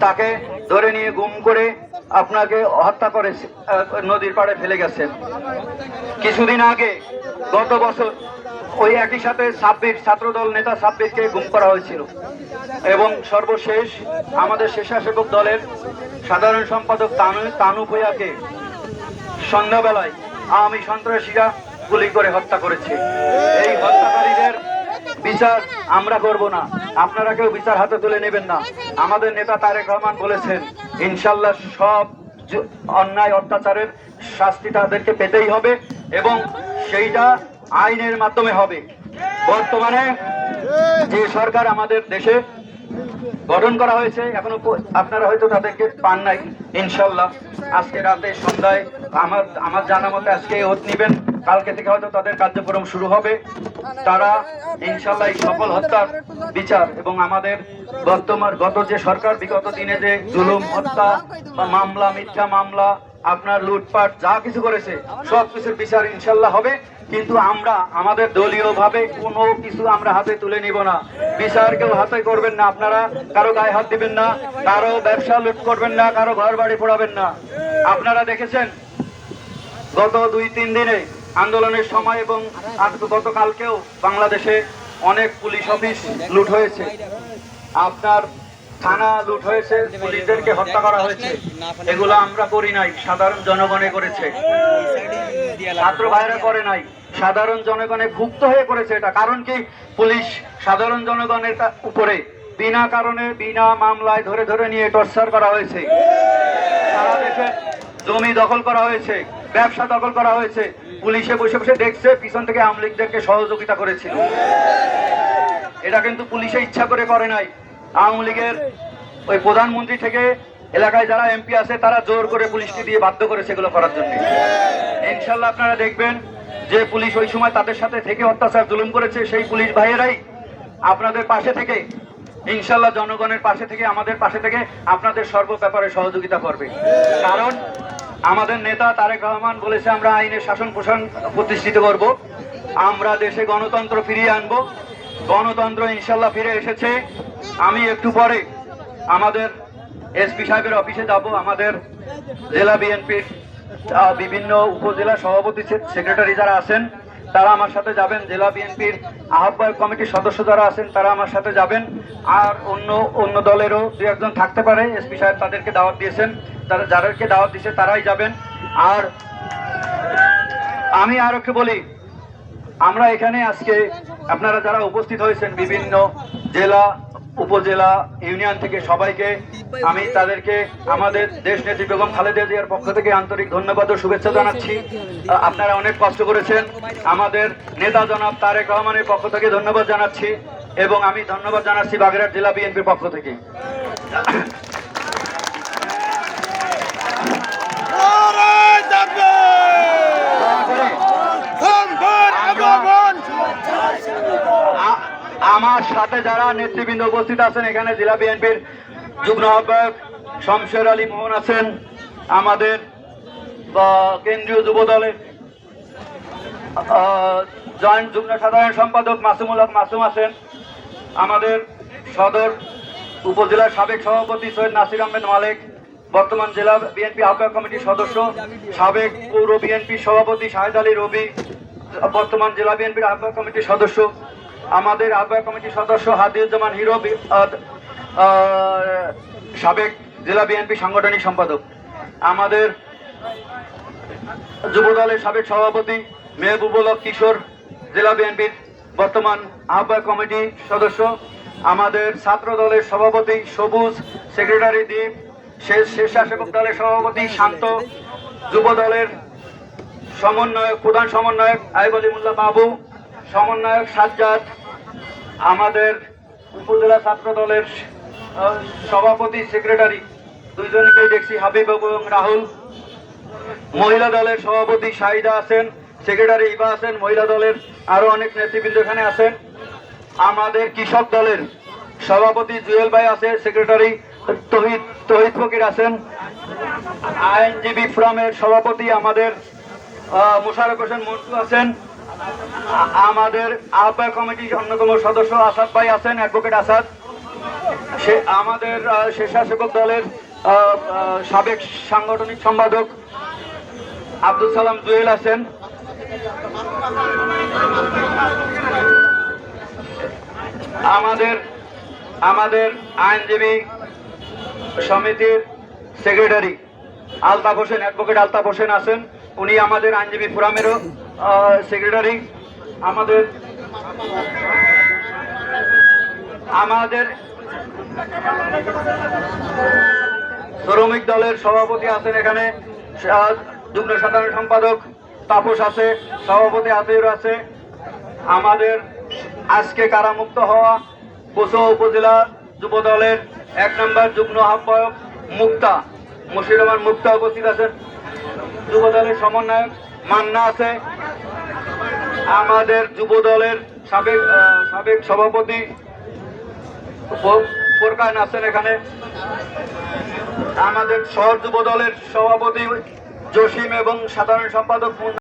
তাকে ধরে নিয়ে গুম করে আপনাকে হত্যা করে নদীর পাড়ে ফেলে গেছেন। কিছুদিন আগে, গত বছর, ওই একই সাথে সাব্বির ছাত্রদল নেতা সাব্বিরকে গুম করা হয়েছিল। এবং সর্বশেষ আমাদের স্বেচ্ছাসেবক দলের সাধারণ সম্পাদক তানু তানু ভূঁইয়াকে সন্ধ্যাবেলায় আওয়ামী সন্ত্রাসীরা গুলি করে হত্যা করেছে। এই হত্যাকারীদের বিচার আমরা করব না। আপনারা কেউ বিচার হাতে তুলে নেবেন না। আমাদের নেতা তারেক রহমান বলেছেন ইনশাল্লাহ সব অন্যায় অত্যাচারের শাস্তি তাদেরকে পেতেই হবে এবং সেইটা আইনের মাধ্যমে হবে। বর্তমানে যে সরকার আমাদের দেশে গঠন করা হয়েছে। এখনও আপনারা হয়তো তাদেরকে পান নাই, ইনশাল্লাহ। আজকে রাতে সন্ধ্যায় আমার আমার জানা মতে আজকে ওত নিবেন। কালকে থেকে হয়তো তাদের কার্যক্রম শুরু হবে। তারা ইনশাল্লাহ এই সকল হত্যার বিচার এবং আমাদের বর্তমান, গত যে সরকার, বিগত দিনে যে জুলুম, হত্যা বা মামলা, মিথ্যা মামলা আপনার লুটপাট যা কিছু করেছে, সব কিছুর বিচার ইনশাল্লাহ হবে। কিন্তু আমরা, আমাদের দলীয় ভাবে কোনো কিছু আমরা হাতে তুলে নিব না। বিচার কেউ হাতে করবেন না আপনারা, কারও গায়ে হাত দিবেন না, কারও ব্যবসা লুট করবেন না, কারও ঘর বাড়ি পোড়াবেন না। আপনারা দেখেছেন, গত দুই, তিন দিনে আন্দোলনের সময় এবং গতকালকেও বাংলাদেশে অনেক পুলিশ অফিস লুট হয়েছে। আপনার থানা লুট হয়েছে, পুলিশদেরকে হত্যা করা হয়েছে। এগুলো আমরা করি নাই, সাধারণ জনগণে করেছে। ছাত্র ভাইরা করে নাই, সাধারণ জনগণে ভুক্ত হয়ে করেছে এটা। কারণ কি? পুলিশ সাধারণ জনগণের উপরে বিনা কারণে, বিনা মামলায় ধরে ধরে নিয়ে টর্চার করা হয়েছে। সারা দেশে জমি দখল করা হয়েছে, ব্যবসা দখল করা হয়েছে। পুলিশে বসে বসে দেখছে, পিছন থেকে আমলিকদেরকে সহযোগিতা করেছিল। এটা কিন্তু পুলিশে ইচ্ছা করে করে নাই। আওয়ামী লীগের ওই প্রধানমন্ত্রী থেকে এলাকায় যারা এমপি আছে, তারা জোর করে পুলিশকে দিয়ে বাধ্য করে সেগুলো করার জন্য। ইনশাল্লাহ আপনারা দেখবেন যে পুলিশ ওই সময় তাদের সাথে থেকে অত্যাচার জুলুম করেছে, সেই পুলিশ ভাইয়েরাই আপনাদের পাশে থেকে ইনশাল্লাহ জনগণের পাশে থেকে, আমাদের পাশে থেকে আপনাদের সর্ব ব্যাপারে সহযোগিতা করবে। কারণ আমাদের নেতা তারেক রহমান বলেছে, আমরা আইনের শাসন পোষণ প্রতিষ্ঠিত করব, আমরা দেশে গণতন্ত্র ফিরিয়ে আনব গণতন্ত্র ইনশাল্লাহ ফিরে এসেছে। আমি একটু পরে আমাদের এসপি সাহেবের অফিসে যাব। আমাদের জেলা বিএনপির বিভিন্ন উপজেলা সভাপতি সেক্রেটারি যারা আছেন, তারা আমার সাথে যাবেন। জেলা বিএনপির আহ্বায়ক কমিটির সদস্য যারা আছেন, তারা আমার সাথে যাবেন। আর অন্য অন্য দলেরও দু একজন থাকতে পারে। এসপি সাহেব তাদেরকে দাওয়াত দিয়েছেন। তারা যাদেরকে দাওয়াত দিয়েছে, তারাই যাবেন। আর আমি আর বলি, আমরা এখানে আজকে আপনারা যারা উপস্থিত হয়েছেন বিভিন্ন জেলা, উপজেলা, ইউনিয়ন থেকে সবাইকে, আমি তাদেরকে আমাদের দেশ নেত্রী বেগম খালেদা জিয়ার পক্ষ থেকে আন্তরিক ধন্যবাদ ও শুভেচ্ছা জানাচ্ছি। আপনারা অনেক কষ্ট করেছেন। আমাদের নেতা জনাব তারেক রহমানের পক্ষ থেকে ধন্যবাদ জানাচ্ছি এবং আমি ধন্যবাদ জানাচ্ছি বাগেরহাট জেলা বিএনপির পক্ষ থেকে। আমার সাথে যারা নেতৃবৃন্দ উপস্থিত আছেন, এখানে জেলা বিএনপির যুগ্ম আহ্বায়ক শমশের আলী মোহন আছেন, আমাদের কেন্দ্রীয় যুব দলের জয়েন্ট যুগ্ম সাধারণ সম্পাদক মাসুমুল হক মাসুম আছেন, আমাদের সদর উপজেলার সাবেক সভাপতি সৈয়দ নাসির আহমেদ মালেক, বর্তমান জেলা বিএনপি আহ্বায়ক কমিটির সদস্য, সাবেক পৌর বিএনপি সভাপতি শাহেদ আলী রবি, বর্তমান জেলা বিএনপির আহ্বায়ক কমিটির সদস্য আমাদের আহ্বায়ক কমিটির সদস্য হাদিউজ্জামান হিরো সাবেক জেলা বিএনপি সাংগঠনিক সম্পাদক। আমাদের যুব দলের সাবেক সভাপতি মেহবুবুল কিশোর, জেলা বিএনপির বর্তমান আহ্বায়ক কমিটি সদস্য। আমাদের ছাত্র দলের সভাপতি সবুজ, সেক্রেটারি দ্বীপ শেষ স্বেচ্ছাসেবক দলের সভাপতি শান্ত, যুব দলের সমন্বয়ক, প্রধান সমন্বয়ক আইব আলিমুল্লাহ বাবু, সমন্বয়ক সাজ্জাদ আমাদের উপজেলা ছাত্র দলের সভাপতি সেক্রেটারি দুইজনকেই দেখছি, হাবিব এবং রাহুল। মহিলা দলের সভাপতি শাহিদা আছেন সেক্রেটারি ইবা আছেন, মহিলা দলের আরও অনেক নেতৃবৃন্দ এখানে আছেন। আমাদের কৃষক দলের সভাপতি জুয়েল ভাই আছে সেক্রেটারি তহিদ তহিদ ফকির আছেন। আইনজীবী ফোরামের সভাপতি আমাদের মোশারফ হোসেন মন্টু আছেন। আমাদের আহ্বায়ক কমিটির অন্যতম সদস্য আসাদ ভাই আছেন অ্যাডভোকেট আসাদ। সে আমাদের স্বেচ্ছাসেবক দলের সাবেক সাংগঠনিক সম্পাদক আব্দুল সালাম জুয়েল আছেন। আমাদের আমাদের আইনজীবী সমিতির সেক্রেটারি আলতাফ হোসেন অ্যাডভোকেট আলতাফ হোসেন আছেন। উনি আমাদের আইনজীবী ফোরামেরও সেক্রেটারি আমাদের আমাদের শ্রমিক দলের সভাপতি আছেন এখানে। যুগ্ম সাধারণ সম্পাদক তাপস আছে, সভাপতি আতির আছে। আমাদের আজকে কারামুক্ত হওয়া কোসো উপজেলা যুব দলের এক নম্বর যুগ্ম আহ্বায়ক মুক্তা মুর্শিদ রহমান মুক্তা উপস্থিত আছেন। যুব দলের সমন্বয়ক মান্না আছে। আমাদের যুব দলের সাবেক সাবেক সভাপতি ফোরকান আছেন এখানে। আমাদের শহর যুব দলের সভাপতি জসিম এবং সাধারণ সম্পাদক